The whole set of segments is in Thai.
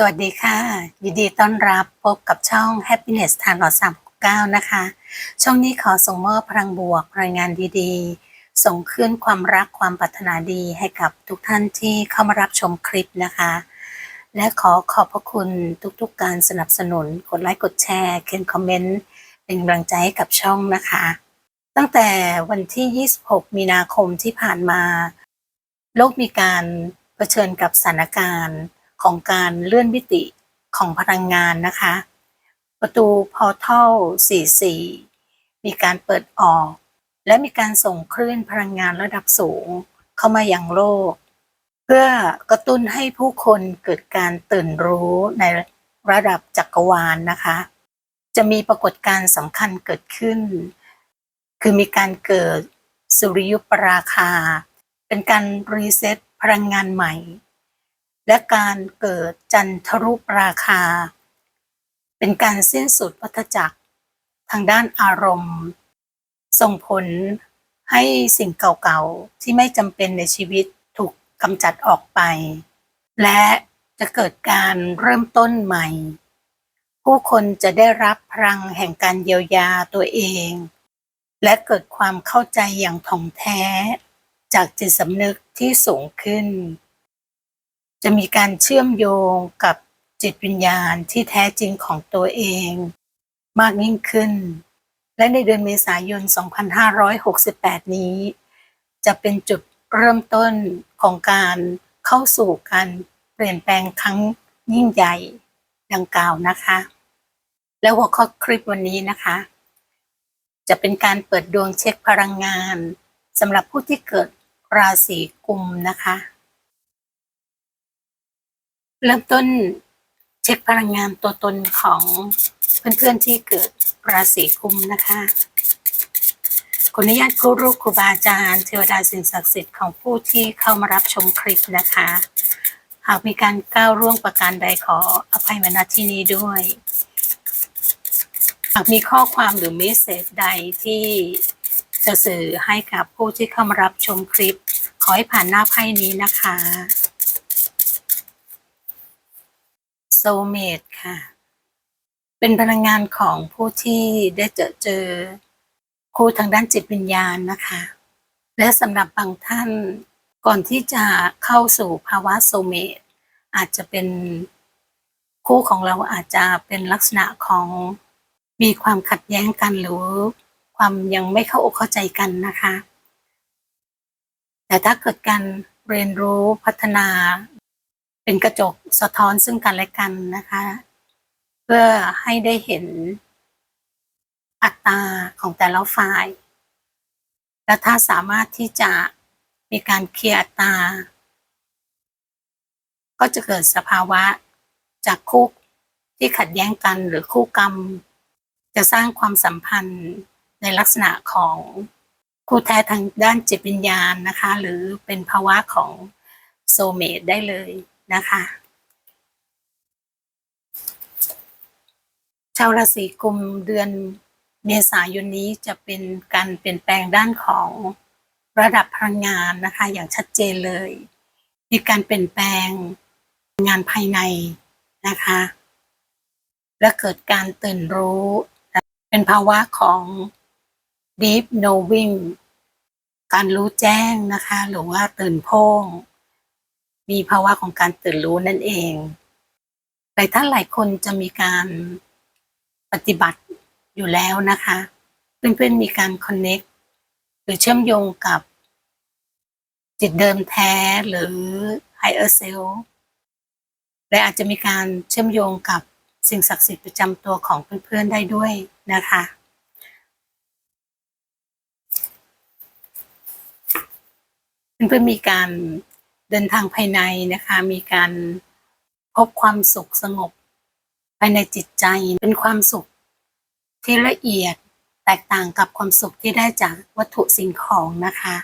สวัสดีค่ะ ยินดีต้อนรับพบกับช่อง Happiness ทานอสามเก้านะคะ ช่องนี้ขอส่งมอบพลังบวกรายงานดีๆ ส่งขึ้นความรักความปรารถนาดีให้กับทุกท่านที่เข้ามารับชมคลิปนะคะ และขอขอบพระคุณทุกๆการสนับสนุน กดไลค์กดแชร์เขียนคอมเมนต์ เป็นกำลังใจให้กับช่องนะคะ ตั้งแต่วันที่ 26 มีนาคมที่ผ่านมา โลกมีการเผชิญกับสถานการณ์ ของการเลื่อนมิติของพลังงานนะคะ ประตูพอร์ทัล44 มีการเปิดออก และมีการส่งคลื่นพลังงานระดับสูงเข้ามายังโลก เพื่อกระตุ้นให้ผู้คนเกิดการตื่นรู้ในระดับจักรวาลนะคะ จะมีปรากฏการณ์สำคัญเกิดขึ้น คือมีการเกิดสุริยุปราคา เป็นการรีเซ็ตพลังงานใหม่ และการเกิดจันทรุปราคา เป็นการสิ้นสุดวัฏจักรทางด้านอารมณ์ ส่งผลให้สิ่งเก่าๆ ที่ไม่จำเป็นในชีวิตถูกกำจัดออกไป และจะเกิดการเริ่มต้นใหม่ ผู้คนจะได้รับพลังแห่งการเยียวยาตัวเอง และเกิดความเข้าใจอย่างถ่องแท้ จากจิตสำนึกที่สูงขึ้น จะมีการเชื่อมโยงกับจิตวิญญาณที่แท้จริงของตัวเอง มากยิ่งขึ้น และในเดือนเมษายน 2568 นี้ จะเป็นจุดเริ่มต้นของการเข้าสู่การเปลี่ยนแปลงครั้งยิ่งใหญ่ดังกล่าวนะคะ และหัวข้อคลิปวันนี้นะคะ จะเป็นการเปิดดวงเช็คพลังงานสำหรับผู้ที่เกิดราศีกุมนะคะ เริ่มต้นเช็คพลังงานตัวตนของเพื่อนๆที่เกิดราศีกุมนะคะขออนุญาตครูรูครูบาอาจารย์เทวดาสิ่งศักดิ์สิทธิ์ของผู้ที่เข้ามารับชมคลิปนะคะ หากมีการก้าวร่วงประการใดขออภัยมาณที่นี้ด้วย หากมีข้อความหรือเมสเซจใดที่จะสื่อให้กับผู้ที่เข้ามารับชมคลิป ขอให้ผ่านหน้าไพ่นี้นะคะ โซเมตค่ะ เป็นพลังงานของผู้ที่ได้เจอเจอคู่ทางด้านจิตวิญญาณนะคะ และสำหรับบางท่านก่อนที่จะเข้าสู่ภาวะโซเมตอาจจะเป็นคู่ของเราอาจจะเป็นลักษณะของมีความขัดแย้งกันหรือความยังไม่เข้าอกเข้าใจกันนะคะ แต่ถ้าเกิดการเรียนรู้พัฒนา เป็นกระจกสะท้อนซึ่งกันและกันนะคะ เพื่อให้ได้เห็นอัตราของแต่ละฝ่าย และถ้าสามารถที่จะมีการเคลียร์อัตราก็จะเกิดสภาวะจากคู่ที่ขัดแย้งกันหรือคู่กรรม จะสร้างความสัมพันธ์ในลักษณะของคู่แท้ทางด้านจิตวิญญาณนะคะ หรือเป็นภาวะของโซเมตได้เลย นะคะ ชาวราศีกุมเดือนเมษายนนี้จะเป็นการเปลี่ยนแปลงด้านของระดับพลังงานนะคะ อย่างชัดเจนเลย มีการเปลี่ยนแปลงงานภายในนะคะ และเกิดการตื่นรู้ เป็นภาวะของ deep knowing การรู้แจ้งนะคะ หรือว่าตื่นโพ่ง มีภาวะของการตื่นรู้นั่นเองหลายท่านหลายคนจะมีการปฏิบัติอยู่แล้วนะคะ เพื่อนๆมีการ connect หรือเชื่อมโยงกับจิตเดิมแท้หรือ higher self และอาจจะมีการเชื่อมโยงกับสิ่งศักดิ์สิทธิ์ประจำตัวของเพื่อนๆได้ด้วยนะคะ เพื่อนๆมีการ เดินทางภายในนะคะ มีการพบความสุขสงบ ภายในจิตใจเป็นความสุขที่ละเอียดแตกต่างกับความสุขที่ได้จากวัตถุสิ่งของนะคะ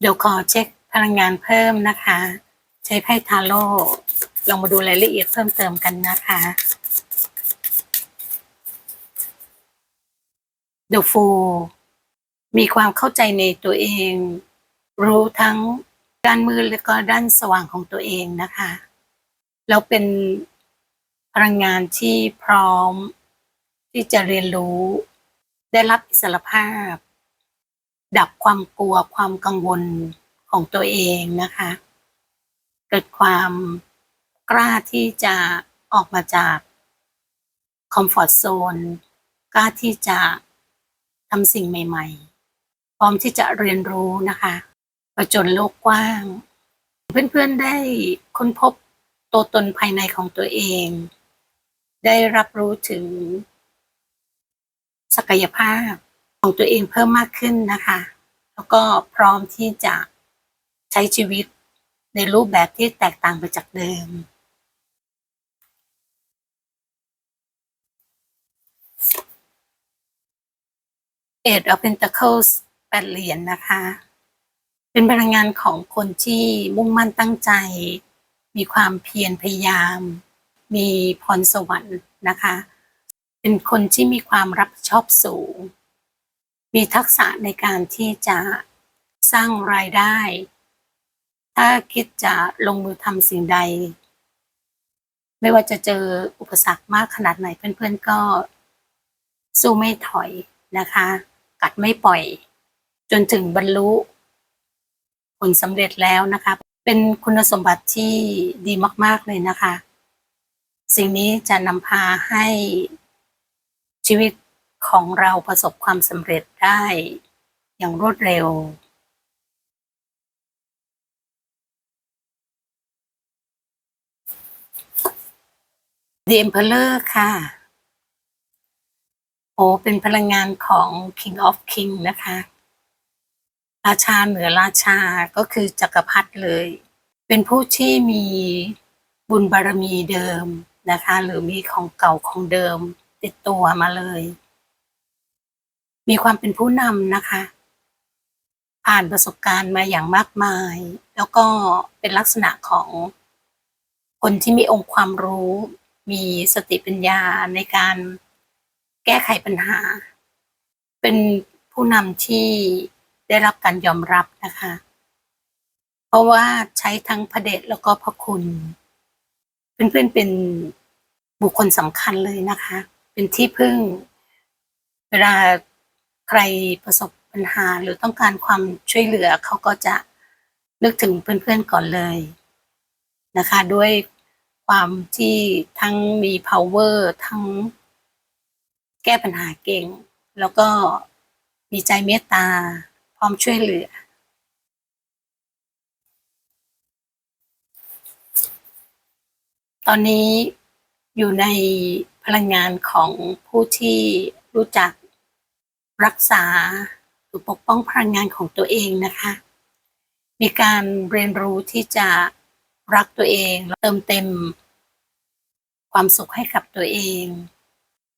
เดี๋ยวขอเช็คพลังงานเพิ่มนะคะ ใช้ไพ่ทาโร่ลองมาดูรายละเอียดเพิ่มเติมกันนะคะเดฟูมีความเข้าใจในตัวเอง รู้ทั้งด้านมืดแล้วก็ด้านสว่างของตัวเองนะคะแล้วเป็นพลังงานที่พร้อม ที่จะเรียนรู้ ได้รับอิสรภาพ ดับความกลัวความกังวลของตัวเองนะคะ เกิดความกล้าที่จะออกมาจากคอมฟอร์ z โซนกล้าที่จะทำสิ่งใหม่ ๆ พร้อมที่จะเรียนรู้นะคะ ประจนโลกกว้าง เพื่อนๆได้ค้นพบตัวตนภายในของตัวเอง ได้รับรู้ถึง ศักยภาพของตัวเองเพิ่มมากขึ้นนะคะ แล้วก็พร้อมที่จะใช้ชีวิตในรูปแบบที่แตกต่างไปจากเดิม Eight of Pentacles แปดเหรียญนะคะ เป็นพลังงานของคนที่มุ่งมั่นตั้งใจ มีความเพียรพยายาม มีพรสวรรค์นะคะ เป็นคนที่มีความรับผิดชอบสูง มีทักษะในการที่จะสร้างรายได้ ถ้าคิดจะลงมือทำสิ่งใด ไม่ว่าจะเจออุปสรรคมากขนาดไหนเพื่อนๆก็สู้ไม่ถอยนะคะ กัดไม่ปล่อย จนถึงบรรลุ ผลสำเร็จแล้วนะคะ เป็นคุณสมบัติที่ดีมาก ๆ เลยนะคะ สิ่งนี้จะนำพาให้ชีวิตของเราประสบความสำเร็จได้อย่างรวดเร็ว The Emperor ค่ะ โอ้เป็นพลังงานของ King of King นะคะ ราชาเหนือราชาก็คือจักรพรรดิเลย เป็นผู้ที่มีบุญบารมีเดิมนะคะ หรือมีของเก่าของเดิมติดตัวมาเลย มีความเป็นผู้นำนะคะ ผ่านประสบการณ์มาอย่างมากมาย แล้วก็เป็นลักษณะของคนที่มีองค์ความรู้ มีสติปัญญาในการแก้ไขปัญหา เป็นผู้นำที่ ได้รับการยอมรับนะคะ เพราะว่าใช้ทั้งพระเดชแล้วก็พระคุณ เพื่อนๆเป็นบุคคลสำคัญเลยนะคะ เป็นที่พึ่ง เวลาใครประสบปัญหาหรือต้องการความช่วยเหลือเขาก็จะนึกถึงเพื่อนๆก่อนเลยนะคะ ด้วยความที่ทั้งมี power ทั้งแก้ปัญหาเก่ง แล้วก็มีใจเมตตา พร้อมช่วยเหลือ ตอนนี้อยู่ในพลังงานของผู้ที่รู้จักรักษาหรือปกป้องพลังงานของตัวเองนะคะ มีการเรียนรู้ที่จะรักตัวเองเติมเต็ม ความสุขให้กับตัวเอง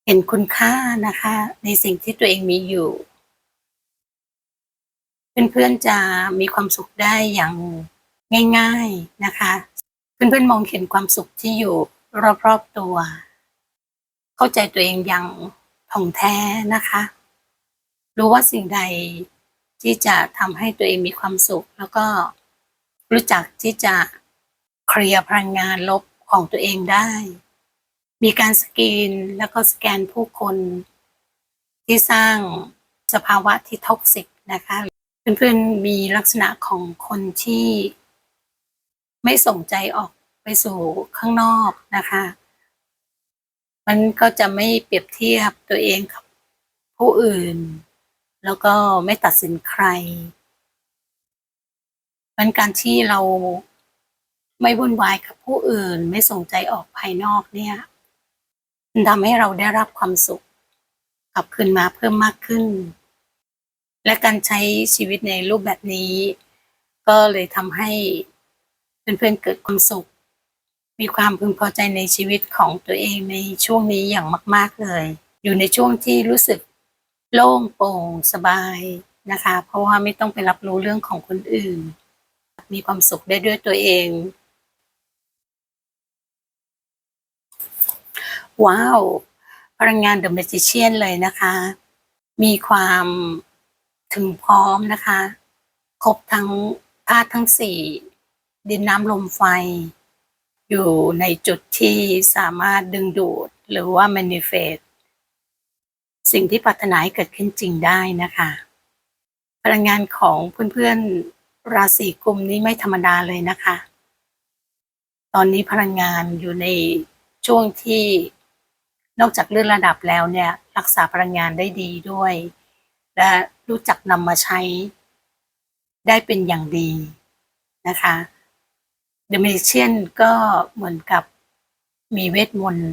เห็นคุณค่านะคะ ในสิ่งที่ตัวเองมีอยู่ เพื่อนๆจะมีความสุขได้อย่างง่าย ๆนะคะ เพื่อนๆมองเห็นความสุขที่อยู่รอบๆตัว เข้าใจตัวเองอย่างถ่องแท้นะคะ รู้ว่าสิ่งใดที่จะทำให้ตัวเองมีความสุข แล้วก็รู้จักที่จะเคลียร์พลังงานลบของตัวเองได้ มีการสกรีนแล้วก็สแกนผู้คนที่สร้างสภาวะที่ท็อกซิกนะคะ เพื่อนๆมีลักษณะของคนที่ไม่ส่งใจออกไปสู่ข้างนอกนะคะ มันก็จะไม่เปรียบเทียบตัวเองกับผู้อื่น แล้วก็ไม่ตัดสินใครมันการที่เราไม่วุ่นวายกับผู้อื่น ไม่ส่งใจออกภายนอกเนี่ยมันทำให้เราได้รับความสุขกลับคืนมาเพิ่มมากขึ้น และการใช้ชีวิตในรูปแบบนี้ ก็เลยทำให้เพื่อนๆเกิดความสุข มีความพึงพอใจในชีวิตของตัวเองในช่วงนี้อย่างมาก ๆเลย อยู่ในช่วงที่รู้สึกโล่งโปร่งสบายนะคะ เพราะว่าไม่ต้องไปรับรู้เรื่องของคนอื่น มีความสุขได้ด้วยตัวเอง ว้าว พลังงาน The Magician เลยนะคะ มีความ ถึงพร้อมนะคะ ครบทั้งธาตุทั้งสี่ดินน้ำลมไฟ อยู่ในจุดที่สามารถดึงดูดหรือว่า manifest สิ่งที่ปรารถนาให้เกิดขึ้นจริงได้นะคะ พลังงานของเพื่อนๆราศีกุมนี้ไม่ธรรมดาเลยนะคะ ตอนนี้พลังงานอยู่ในช่วงที่นอกจากเลื่อนระดับแล้วเนี่ย รักษาพลังงานได้ดีด้วย และ รู้จักนำมาใช้ได้เป็นอย่างดีนะคะ The Magician ก็เหมือนกับมีเวทมนต์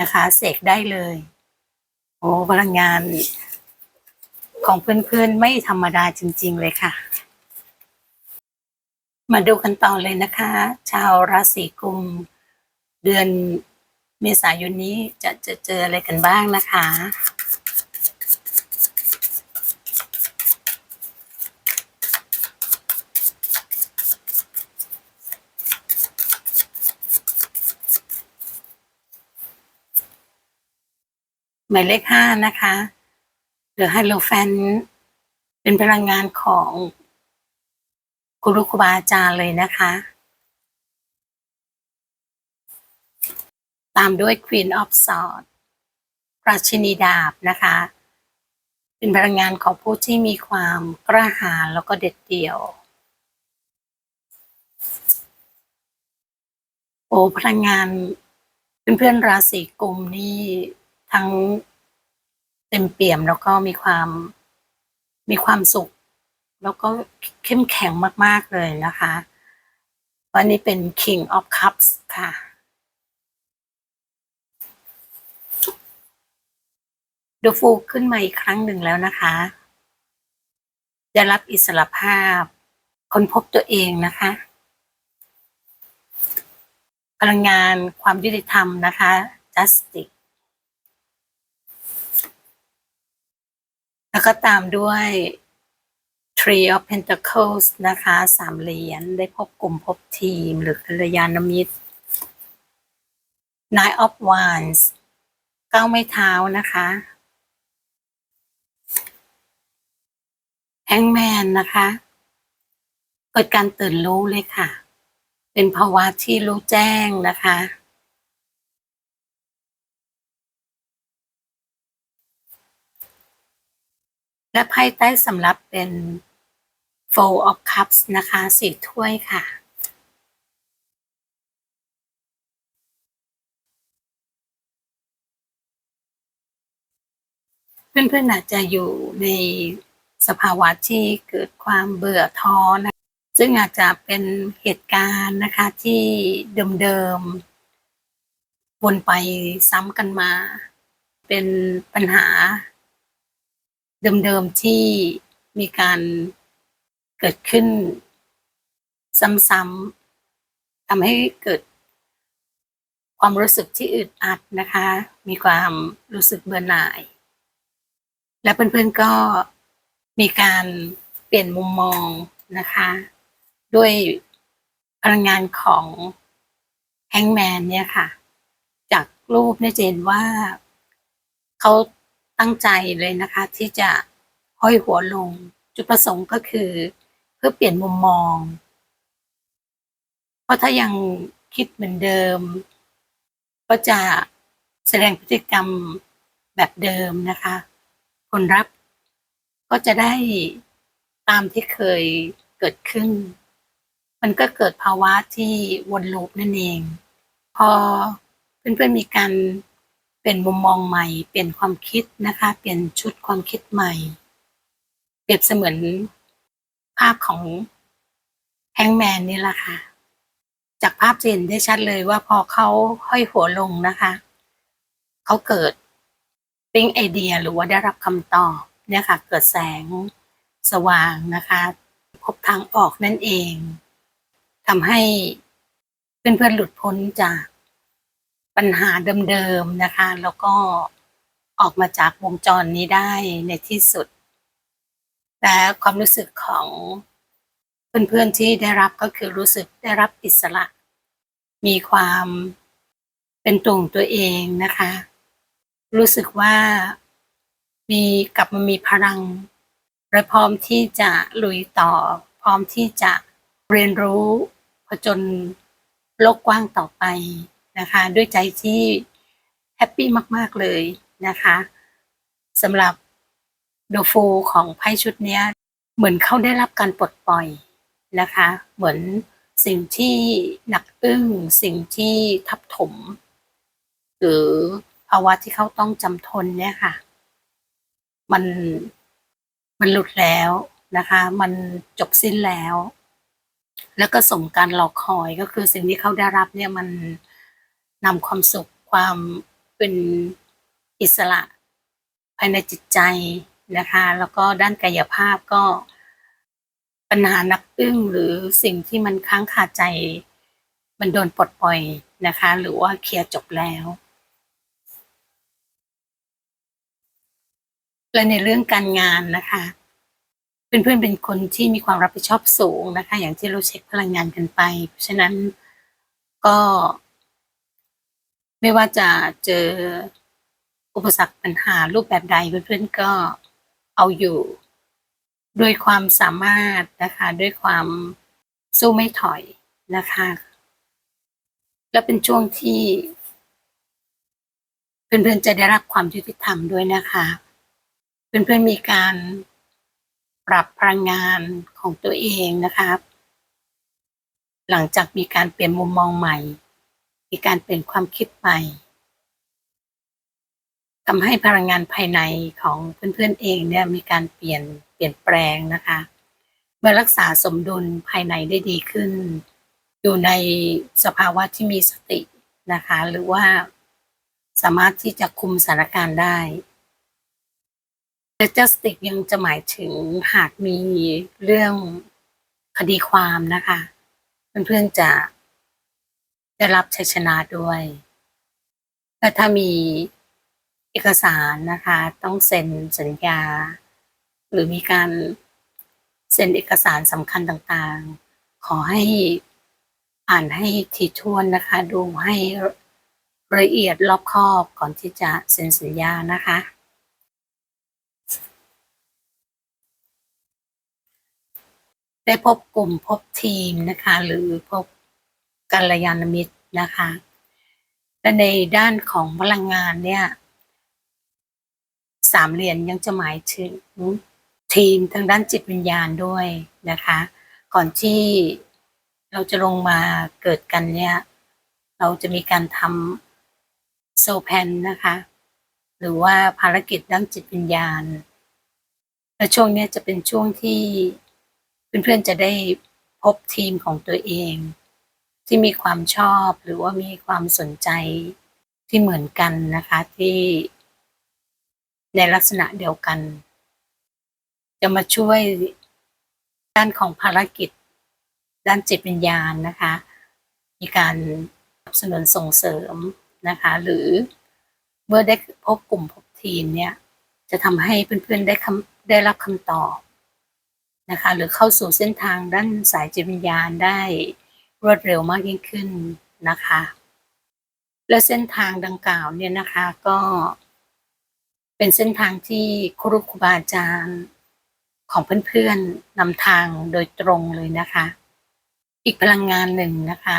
นะคะเสกได้เลย โอ้พลังงานของเพื่อนๆไม่ธรรมดาจริง ๆ เลยค่ะ มาดูกันต่อเลยนะคะ ชาวราศีกุม เดือนเมษายนนี้จะจะเจออะไรกันบ้างนะคะ หมายเลขห้านะคะหรือไฮโลแฟน เป็นพลังงานของครูครูบาอาจารย์เลยนะคะ ตามด้วย Queen of Swords ราชินีดาบนะคะ เป็นพลังงานของผู้ที่มีความกล้าหาญแล้วก็เด็ดเดี่ยว โอ้พลังงานเพื่อนๆราศีกุมนี่ ทั้งเต็มเปี่ยมแล้วก็มีความมีความสุข แล้วก็เข้มแข็งมาก ๆ เลยนะคะวันนี้เป็น King of Cups ค่ะดูฟูขึ้นมาอีกครั้งหนึ่งแล้วนะคะได้รับอิสรภาพค้นพบตัวเองนะคะ พลังงานความยุติธรรมนะคะ justice แล้วก็ตามด้วย Tree of Pentacles นะคะสามเหรียญได้พบกลุ่มพบทีมหรือกัลยาณมิตร Nine of Wands เก้าไม้เท้านะคะ Hangman นะคะ เกิดการตื่นรู้เลยค่ะ เป็นภาวะที่รู้แจ้งนะคะ และไพ่ใต้สำรับเป็น Four of Cups นะคะสี่ถ้วยค่ะ เพื่อนๆอาจจะอยู่ในสภาวะที่เกิดความเบื่อท้อนะซึ่งอาจจะเป็นเหตุการณ์นะคะที่เดิมๆวนไปซ้ำกันมา เป็นปัญหา เดิมๆที่มีการเกิดขึ้นซ้ำๆทำให้เกิดความรู้สึกที่อึดอัดนะคะ มีความรู้สึกเบื่อหน่าย และเพื่อนๆก็มีการเปลี่ยนมุมมองนะคะ ด้วยพลังงานของแฮงแมนเนี่ยค่ะ จากรูปเนี่ยจะเห็นว่าเขา ตั้งใจเลยนะคะ ที่จะห้อยหัวลง จุดประสงค์ก็คือ เพื่อเปลี่ยนมุมมอง เพราะถ้ายังคิดเหมือนเดิม ก็จะแสดงพฤติกรรมแบบเดิมนะคะ ผลลัพธ์ก็จะได้ตามที่เคยเกิดขึ้น มันก็เกิดภาวะที่วนลูปนั่นเอง พอเพื่อนๆมีการ เปลี่ยนมุมมองใหม่ เปลี่ยนความคิดนะคะ เปลี่ยนชุดความคิดใหม่ เปรียบเสมือนภาพของแฮงแมนนี่แหละค่ะ จากภาพจะเห็นได้ชัดเลยว่าพอเขาห้อยหัวลงนะคะ เขาเกิดปิ๊งไอเดียหรือว่าได้รับคำตอบเนี่ยค่ะ เกิดแสงสว่างนะคะ พบทางออกนั่นเองทำให้เพื่อนๆหลุดพ้นจาก ปัญหาเดิมๆนะคะ แล้วก็ออกมาจากวงจรนี้ได้ในที่สุดแต่ความรู้สึกของเพื่อนๆที่ได้รับก็คือรู้สึกได้รับอิสระ มีความเป็นตัวของตัวเองนะคะ รู้สึกว่ามีกลับมามีพลังและพร้อมที่จะลุยต่อ พร้อมที่จะเรียนรู้ผจญโลกกว้างต่อไป นะคะ ด้วยใจที่แฮปปี้มาก ๆ เลยนะคะสำหรับโดฟูของไพ่ชุดนี้เหมือนเขาได้รับการปลดปล่อยนะคะ เหมือนสิ่งที่หนักอึ้งสิ่งที่ทับถม หรือภาวะที่เขาต้องจำทนเนี่ยค่ะ มันมันหลุดแล้วนะคะ มันจบสิ้นแล้ว แล้วก็สมการรอคอยก็คือสิ่งที่เขาได้รับเนี่ยมัน นำความสุขความเป็นอิสระภายในจิตใจนะคะ แล้วก็ด้านกายภาพก็ปัญหานักอึ้งหรือสิ่งที่มันค้างคาใจ มันโดนปลดปล่อยนะคะ หรือว่าเคลียร์จบแล้ว และในเรื่องการงานนะคะเพื่อนๆเป็นคนที่มีความรับผิดชอบสูงนะคะ อย่างที่เราเช็คพลังงานกันไป เพราะฉะนั้นก็ ไม่ว่าจะเจออุปสรรคปัญหารูปแบบใดเพื่อนๆก็เอาอยู่ ด้วยความสามารถนะคะ ด้วยความสู้ไม่ถอยนะคะ และเป็นช่วงที่ เพื่อนๆจะได้รับความยุติธรรมด้วยนะคะ เพื่อนๆมีการปรับพลังงานของตัวเองนะครับ หลังจากมีการเปลี่ยนมุมมองใหม่ มีการเปลี่ยนความคิดใหม่ทำให้พลังงานภายในของเพื่อนๆเองเนี่ยมีการเปลี่ยนเปลี่ยนแปลงนะคะ เมื่อรักษาสมดุลภายในได้ดีขึ้น อยู่ในสภาวะที่มีสตินะคะ หรือว่าสามารถที่จะคุมสถานการณ์ได้และจัสติกยังจะหมายถึงหากมีเรื่องคดีความนะคะ เพื่อนๆจะ ได้รับชัยชนะด้วยแต่ถ้ามีเอกสารนะคะ ต้องเซ็นสัญญา หรือมีการเซ็นเอกสารสำคัญต่างๆ ขอให้อ่านให้ถี่วนนะคะ ดูให้ละเอียดรอบคอบก่อนที่จะเซ็นสัญญานะคะ ได้พบกลุ่มพบทีมนะคะ หรือพบ กัลยาณมิตรนะคะและในด้านของพลังงานเนี่ยสามเหรียญยังจะหมายถึงทีมทางด้านจิตวิญญาณด้วยนะคะ ก่อนที่เราจะลงมาเกิดกันเนี่ย เราจะมีการทำโซแพนนะคะ หรือว่าภารกิจด้านจิตวิญญาณ และช่วงนี้จะเป็นช่วงที่เพื่อนๆจะได้พบทีมของตัวเอง ที่มีความชอบหรือว่ามีความสนใจที่เหมือนกันนะคะที่ในลักษณะเดียวกัน จะมาช่วยด้านของภารกิจ ด้านจิตวิญญาณนะคะ มีการสนับสนุนส่งเสริมนะคะ หรือเมื่อได้พบกลุ่มพบทีมเนี่ย จะทำให้เพื่อนๆได้คำได้รับคำตอบนะคะ หรือเข้าสู่เส้นทางด้านสายจิตวิญญาณได้ รวดเร็วมากยิ่งขึ้นนะคะ และเส้นทางดังกล่าวเนี่ยนะคะก็เป็นเส้นทางที่ครูครูบาอาจารย์ของเพื่อนๆนำทางโดยตรงเลยนะคะ อีกพลังงานหนึ่งนะคะ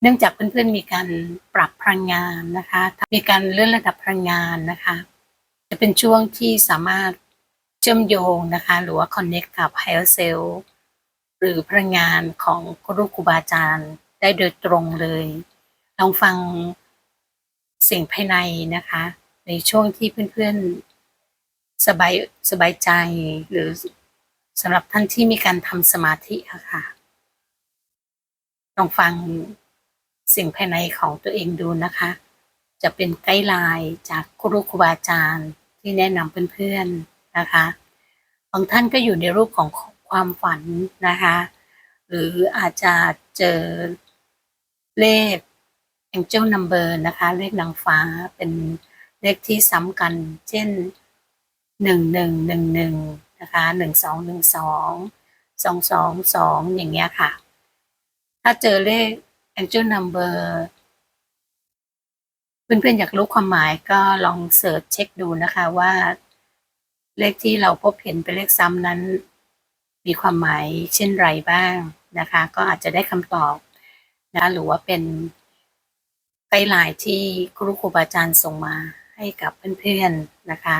เนื่องจากเพื่อนๆมีการปรับพลังงานนะคะ มีการเลื่อนระดับพลังงานนะคะ จะเป็นช่วงที่สามารถเชื่อมโยงนะคะ หรือว่า connect กับ higher self หรือพลังงานของครูครูบาอาจารย์ได้โดยตรงเลยลองฟังสิ่งภายในนะคะ ในช่วงที่เพื่อนๆสบายสบายใจหรือสำหรับท่านที่มีการทำสมาธิะค่ะลองฟังสิ่งภายในของตัวเองดูนะคะ จะเป็นไกด์ไลน์จากครูครูบาอาจารย์ที่แนะนำเพื่อนๆนะคะบางท่านก็อยู่ในรูปของ ความฝันนะคะ หรืออาจจะเจอเลข Angel Number นะคะ เลขนางฟ้าเป็นเลขที่ซ้ำกัน เช่นหนึ่งหนึ่งหนึ่งหนึ่งนะคะหนึ่งสองหนึ่งสองสองสองสองอย่างเงี้ยค่ะ ถ้าเจอเลข angel number เพื่อนๆอยากรู้ความหมายก็ลองเสิร์ชเช็คดูนะคะว่าเลขที่เราพบเห็นเป็นเลขซ้ำนั้น มีความหมายเช่นไรบ้างนะคะ ก็อาจจะได้คำตอบนะหรือว่าเป็นไกด์ไลน์ที่ครูครูบาอาจารย์ส่งมาให้กับเพื่อนๆนะคะ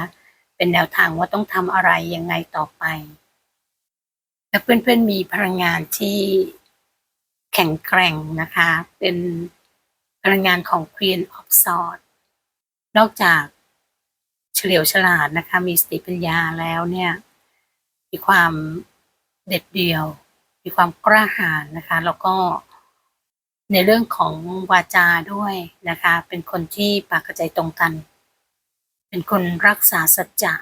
เป็นแนวทางว่าต้องทำอะไรยังไงต่อไปและเพื่อนๆมีพลังงานที่แข็งแกร่งนะคะ เป็นพลังงานของ Queen of Swords นอกจากเฉลียวฉลาดนะคะ มีสติปัญญาแล้วเนี่ย มีความ เด็ดเดี่ยว มีความกล้าหาญนะคะ แล้วก็ในเรื่องของวาจาด้วยนะคะ เป็นคนที่ปากกระใจตรงกัน เป็นคนรักษาสัจจะ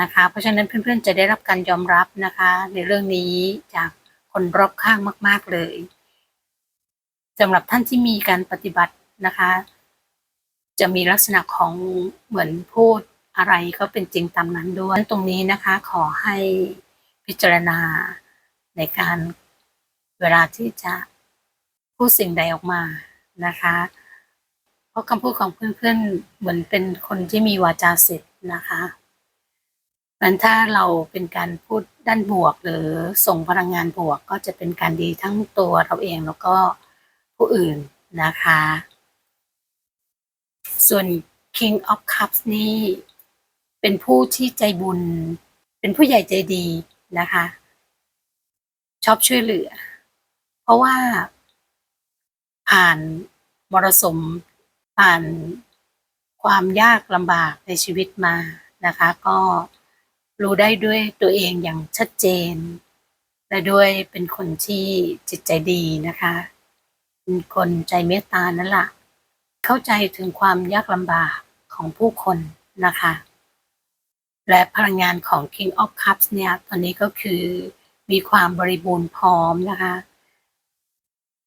นะคะ เพราะฉะนั้นเพื่อนๆจะได้รับการยอมรับนะคะ ในเรื่องนี้จากคนรอบข้างมาก ๆเลยสำหรับท่านที่มีการปฏิบัตินะคะ จะมีลักษณะของเหมือนพูดอะไรก็เป็นจริงตามนั้นด้วยตรงนี้นะคะ ขอให้ พิจารณาในการเวลาที่จะพูดสิ่งใดออกมานะคะ เพราะคำพูดของเพื่อนๆเหมือนเป็นคนที่มีวาจาสิทธิ์นะคะงั้นถ้าเราเป็นการพูดด้านบวก หรือส่งพลังงานบวกก็จะเป็นการดีทั้งตัวเราเองแล้วก็ผู้อื่นนะคะ ส่วน King of Cups นี่เป็นผู้ที่ใจบุญ เป็นผู้ใหญ่ใจดี นะคะ ชอบช่วยเหลือ เพราะว่า ผ่านมรสุมผ่านความยากลำบากในชีวิตมานะคะ ก็รู้ได้ด้วยตัวเองอย่างชัดเจน และด้วยเป็นคนที่จิตใจดีนะคะเป็นคนใจเมตตานั่นแหละเข้าใจถึงความยากลำบากของผู้คนนะคะ และพลังงานของ King of Cups เนี่ยตอนนี้ก็คือมีความบริบูรณ์พร้อมนะคะ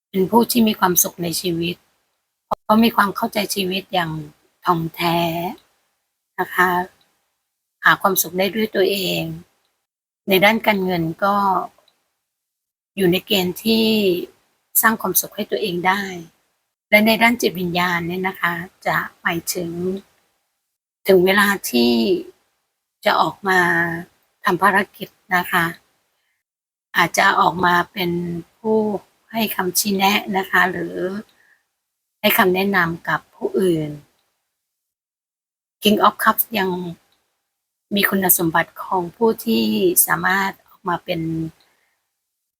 เป็นผู้ที่มีความสุขในชีวิต เพราะมีความเข้าใจชีวิตอย่างท่องแท้นะคะ หาความสุขได้ด้วยตัวเอง ในด้านการเงินก็อยู่ในเกณฑ์ที่สร้างความสุขให้ตัวเองได้ และในด้านจิตวิญญาณเนี่ยนะคะ จะหมายถึงถึงเวลาที่ จะออกมาทำภารกิจนะคะ อาจจะออกมาเป็นผู้ให้คำชี้แนะนะคะ หรือให้คำแนะนำกับผู้อื่น King of Cups ยังมีคุณสมบัติของผู้ที่สามารถออกมาเป็น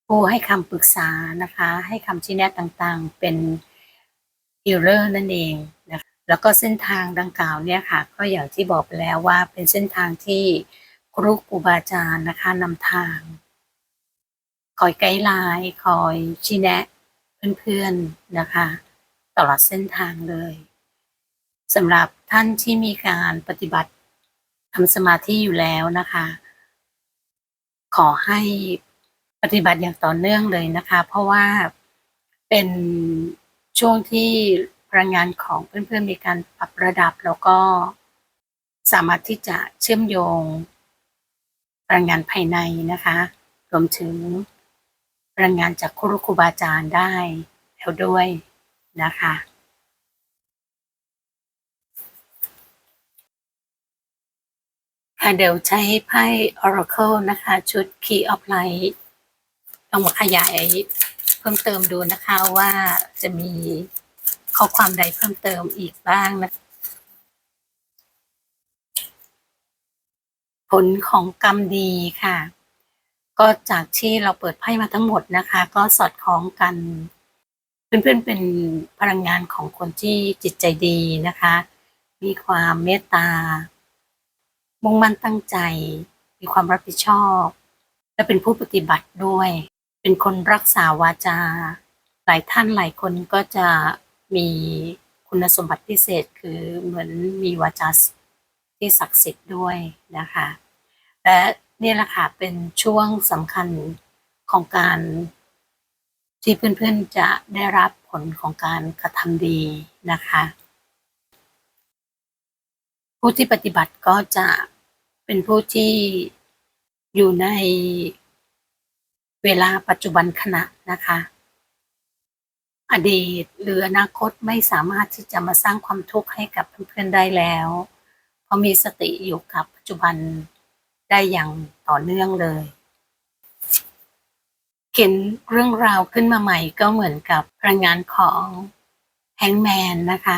ผู้ให้คำปรึกษานะคะ ให้คำชี้แนะต่างๆ เป็นฮิลเลอร์นั่นเองนะคะ แล้วก็เส้นทางดังกล่าวเนี่ยค่ะ ก็อย่างที่บอกไปแล้วว่าเป็นเส้นทางที่ครูครูบาอาจารย์นะคะนำทาง คอยไกด์ไลน์คอยชี้แนะเพื่อนๆนะคะ ตลอดเส้นทางเลยสำหรับท่านที่มีการปฏิบัติทำสมาธิอยู่แล้วนะคะ ขอให้ปฏิบัติอย่างต่อเนื่องเลยนะคะ เพราะว่าเป็นช่วงที่ พลังงานของเพื่อนๆมีการปรับระดับแล้วก็สามารถที่จะเชื่อมโยงพลังงานภายในนะคะ รวมถึงพลังงานจากครูครูบาอาจารย์ได้แล้วด้วยนะคะค่ะเดี๋ยวใช้ไพ่ Oracle นะคะ ชุด Key of Light ลองมาขยายเพิ่มเติมดูนะคะว่าจะมี ข้อความใดเพิ่มเติมอีกบ้างนะผลของกรรมดีค่ะ ก็จากที่เราเปิดไพ่มาทั้งหมดนะคะ ก็สอดคล้องกันเพื่อนๆเป็นพลังงานของคนที่จิตใจดีนะคะ มีความเมตตา มุ่งมั่นตั้งใจ มีความรับผิดชอบ และเป็นผู้ปฏิบัติด้วย เป็นคนรักษาวาจา หลายท่านหลายคนก็จะ มีคุณสมบัติพิเศษคือเหมือนมีวาจาที่ศักดิ์สิทธิ์ด้วยนะคะและนี่แหละค่ะเป็นช่วงสำคัญของการที่เพื่อนๆจะได้รับผลของการกระทำดีนะคะ ผู้ที่ปฏิบัติก็จะเป็นผู้ที่อยู่ในเวลาปัจจุบันขณะนะคะ อดีตหรืออนาคตไม่สามารถที่จะมาสร้างความทุกข์ให้กับเพื่อนๆได้แล้วเพราะมีสติอยู่กับปัจจุบันได้อย่างต่อเนื่องเลย เขียนเรื่องราวขึ้นมาใหม่ก็เหมือนกับพลังงานของแฮงแมนนะคะ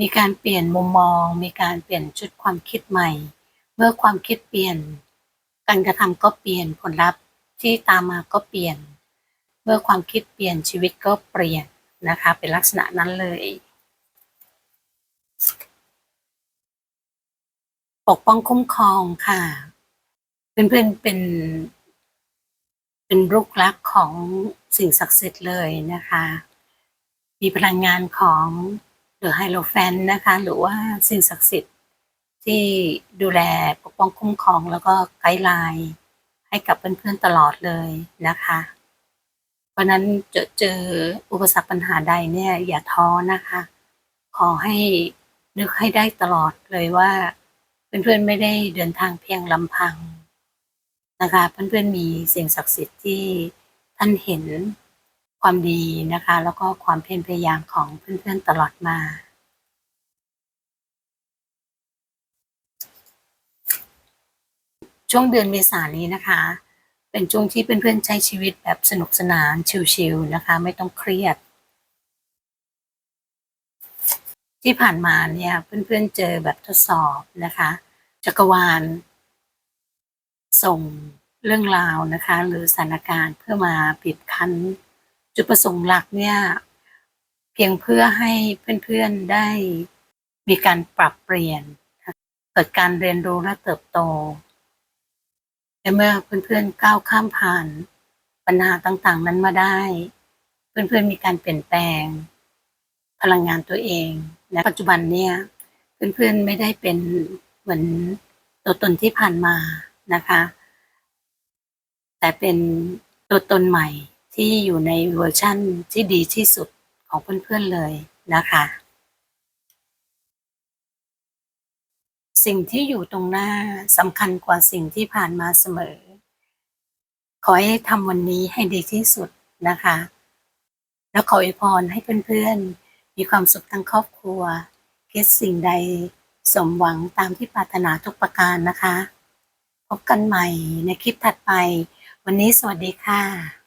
มีการเปลี่ยนมุมมอง มีการเปลี่ยนชุดความคิดใหม่ เมื่อความคิดเปลี่ยน การกระทำก็เปลี่ยนผลลัพธ์ที่ตามมาก็เปลี่ยน เมื่อความคิดเปลี่ยนชีวิตก็เปลี่ยนนะคะ เป็นลักษณะนั้นเลย ปกป้องคุ้มครองค่ะเพื่อนๆเป็น เป็นลูกรักของสิ่งศักดิ์สิทธิ์เลยนะคะ มีพลังงานของหรือไฮโลแฟนนะคะ หรือว่าสิ่งศักดิ์สิทธิ์ที่ดูแลปกป้องคุ้มครองแล้วก็ไกด์ไลน์ให้กับเพื่อนๆตลอดเลยนะคะ ราะนั้นจอเจออุปสรรคปัญหาใดเนี่ย อย่าท้อนะคะ ขอให้นึกให้ได้ตลอดเลยว่าเพื่อนๆไม่ได้เดินทางเพียงลำพังนะคะเพื่อนๆมีสิ่งศักดิ์สิทธิ์ที่ท่านเห็นความดีนะคะ แล้วก็ความเพียรพยายามของเพื่อนๆตลอดมา ช่วงเดือนเมษายนนี้นะคะ เป็นช่วงที่เพื่อนๆใช้ชีวิตแบบสนุกสนานชิลๆนะคะ ไม่ต้องเครียด ที่ผ่านมาเนี่ยเพื่อนๆเจอแบบทดสอบนะคะ จักรวาล ส่งเรื่องราวนะคะ หรือสถานการณ์เพื่อมาปิดคั้น จุดประสงค์หลักเนี่ย เพียงเพื่อให้เพื่อนๆได้มีการปรับเปลี่ยนเกิดการเรียนรู้และเติบโต และเมื่อเพื่อนๆก้าวข้ามผ่านปัญหาต่างๆ นั้นมาได้ เพื่อนๆมีการเปลี่ยนแปลง พลังงานตัวเองและปัจจุบันเนี่ยเพื่อนๆไม่ได้เป็นเหมือนตัวตนที่ผ่านมานะคะ แต่เป็นตัวตนใหม่ที่อยู่ในเวอร์ชั่นที่ดีที่สุดของเพื่อนๆเลยนะคะ สิ่งที่อยู่ตรงหน้าสำคัญกว่าสิ่งที่ผ่านมาเสมอ ขอให้ทำวันนี้ให้ดีที่สุดนะคะ แล้วขออวยพรให้เพื่อนๆ มีความสุขทั้งครอบครัว คิดสิ่งใดสมหวังตามที่ปรารถนาทุกประการนะคะ พบกันใหม่ในคลิปถัดไป วันนี้สวัสดีค่ะ